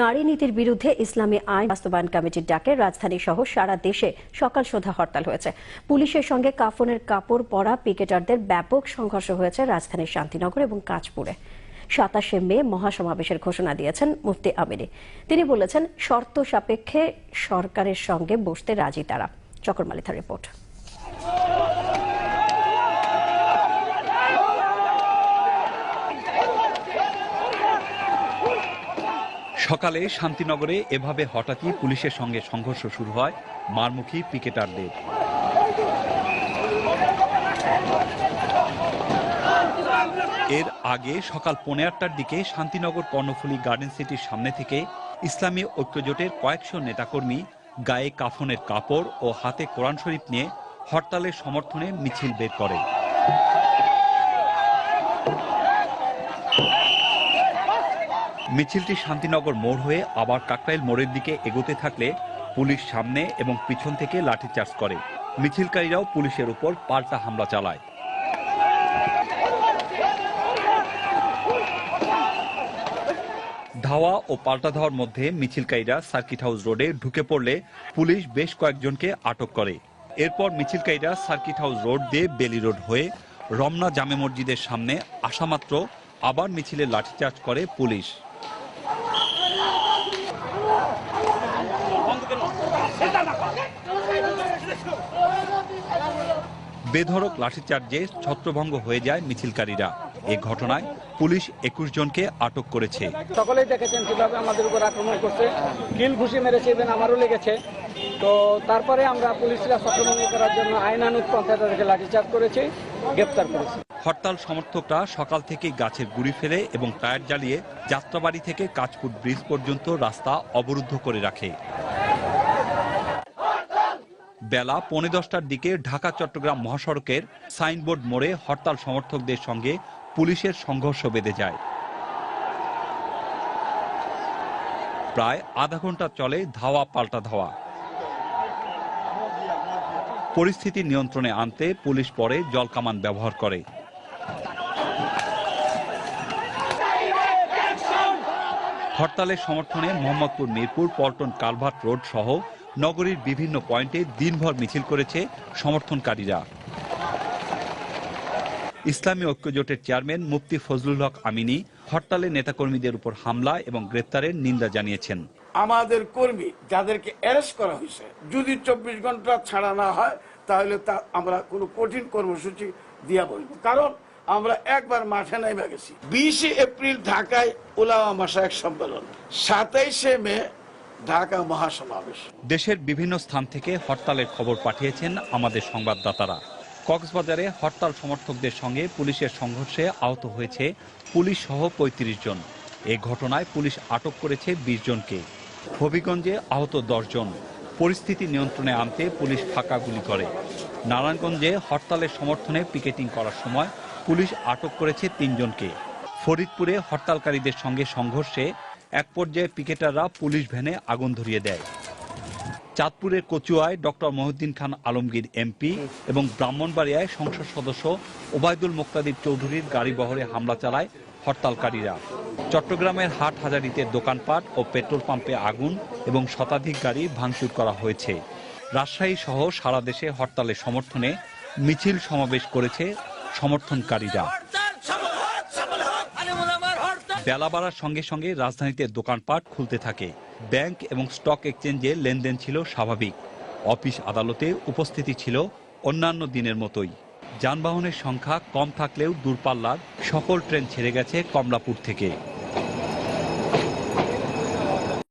নারী নীতির বিরুদ্ধে ইসলামী আইন বাস্তবায়ন কমিটির ডাকে রাজধানী সহ সারা দেশে সকাল সন্ধ্যা হরতাল হয়েছে। পুলিশের সঙ্গে কাফনের কাপড় পরা পিকেটারদের ব্যাপক সংঘর্ষ হয়েছে রাজধানীর শান্তিনগর এবং কাঁচপুরে। সাতাশে মে মহাসমাবেশের ঘোষণা দিয়েছেন মুফতি আমিরি। তিনি বলেছেন, শর্ত সাপেক্ষে সরকারের সঙ্গে বসতে রাজি তারা। চকরমালিথার রিপোর্ট। সকালে শান্তিনগরে এভাবে হঠাৎই পুলিশের সঙ্গে সংঘর্ষ শুরু হয়। মারমুখী পিকেটারদের। এর আগে সকাল পৌনে আটটার দিকে শান্তিনগর কর্ণফুলী গার্ডেন সিটির সামনে থেকে ইসলামী ঐক্যজোটের কয়েকশো নেতাকর্মী গায়ে কাফনের কাপড় ও হাতে কোরআন শরীফ নিয়ে হরতালের সমর্থনে মিছিল বের করে। মিছিলটি শান্তিনগর মোড় হয়ে আবার কাকরাইল মোড়ের দিকে এগোতে থাকলে পুলিশ সামনে এবং পিছন থেকে লাঠিচার্জ করে। মিছিলকারীরাও পুলিশের উপর পাল্টা হামলা চালায়। ধাওয়া ও পাল্টা ধাওয়ার মধ্যে মিছিলকারীরা সার্কিট হাউস রোডে ঢুকে পড়লে পুলিশ বেশ কয়েকজনকে আটক করে। এরপর মিছিলকারীরা সার্কিট হাউস রোড দিয়ে বেলি রোড হয়ে রমনা জামে মসজিদের সামনে আসামাত্র আবার মিছিলে লাঠিচার্জ করে পুলিশ। বেধড়ক লাঠিচার্জে ছত্রভঙ্গ হয়ে যায় মিছিলকারীরা। এ ঘটনায় পুলিশ একুশ জনকে আটক করেছে। সকলেই দেখেছেন কীভাবে আমাদের উপর আক্রমণ করছে। কিল ঘুষি মেরেছে ইভেন আমারও লেগেছে। তো তারপরে আমরা পুলিশরা সক্রমণ করার জন্য আইনানুক পন্থায় তাদেরকে লাঠিচার্জ করেছি গ্রেপ্তার করেছি। হরতাল সমর্থকরা সকাল থেকে গাছের গুড়ি ফেলে এবং টায়ার জ্বালিয়ে যাত্রাবাড়ি থেকে কাঁচপুর ব্রিজ পর্যন্ত রাস্তা অবরুদ্ধ করে রাখে। বেলা পৌনে দশটার দিকে ঢাকা, চট্টগ্রাম মহাসড়কের সাইনবোর্ড মোড়ে হরতাল সমর্থকদের সঙ্গে পুলিশের সংঘর্ষ বেঁধে যায়। প্রায় আধা ঘণ্টা চলে ধাওয়া পাল্টা ধাওয়া। পরিস্থিতি নিয়ন্ত্রণে আনতে পুলিশ পরে জলকামান ব্যবহার করে। হরতালের সমর্থনে মোহাম্মদপুর, মিরপুর, পল্টন, কালভার্ট রোড সহ নগরীর বিভিন্ন পয়েন্টে দিনভর মিছিল করেছে সমর্থনকারীরা। ইসলামী ঐক্যজোটের চেয়ারম্যান মুফতি ফজলুল হক আমিনী হরতালে নেতাকর্মীদের উপর হামলা এবং গ্রেপ্তারের নিন্দা জানিয়েছেন। আমাদের কর্মী যাদেরকে অ্যারেস্ট করা হয়েছে, যদি চব্বিশ ঘণ্টা ছাড়া না হয়, তাহলে তা আমরা কোনো কঠিন কর্মসূচি দিয়া বলব কারণ আমরা একবার মাঠে নেমে গেছি। বিশে এপ্রিল ঢাকায় ওলামা মাসায়ক সম্মেলন, সাতাইশে মে ঢাকা মহাসমাবেশ। দেশের বিভিন্ন স্থান থেকে হরতালের খবর পাঠিয়েছেন আমাদের সংবাদদাতারা। কক্সবাজারে হরতাল সমর্থকদের সঙ্গে পুলিশের সংঘর্ষে আহত হয়েছে পুলিশ সহ পঁয়ত্রিশ জন। এ ঘটনায় পুলিশ আটক করেছে বিশ জনকে। হবিগঞ্জে আহত জন। পরিস্থিতি নিয়ন্ত্রণে আনতে পুলিশ ফাঁকা গুলি করে। নারায়ণগঞ্জে হরতালের সমর্থনে পিকেটিং করার সময় পুলিশ আটক করেছে তিনজনকে ফরিদপুরে হরতালকারীদের সঙ্গে সংঘর্ষে এক পর্যায়ে পিকেটাররা পুলিশ ভ্যানে আগুন ধরিয়ে দেয়। চাঁদপুরের কচুয়ায় ডক্টর মহিউদ্দিন খান আলমগীর এমপি এবং ব্রাহ্মণবাড়িয়ায় সংসদ সদস্য ওবায়দুল মোক্তাদির চৌধুরীর গাড়ি বহরে হামলা চালায় হরতালকারীরা। চট্টগ্রামের হাট হাজারিতে দোকানপাট ও পেট্রোল পাম্পে আগুন এবং শতাধিক গাড়ি ভাঙচুর করা হয়েছে। রাজশাহী সহ সারা দেশে হরতালের সমর্থনে মিছিল সমাবেশ করেছে সমর্থনকারীরা। বেলা বাড়ার সঙ্গে সঙ্গে রাজধানীতে দোকানপাট খুলতে থাকে। ব্যাংক এবং স্টক এক্সচেঞ্জে লেনদেন ছিল স্বাভাবিক। অফিস আদালতে উপস্থিতি ছিল অন্যান্য দিনের মতোই। যানবাহনের সংখ্যা কম থাকলেও দূরপাল্লার সকল ট্রেন ছেড়ে গেছে কমলাপুর থেকে।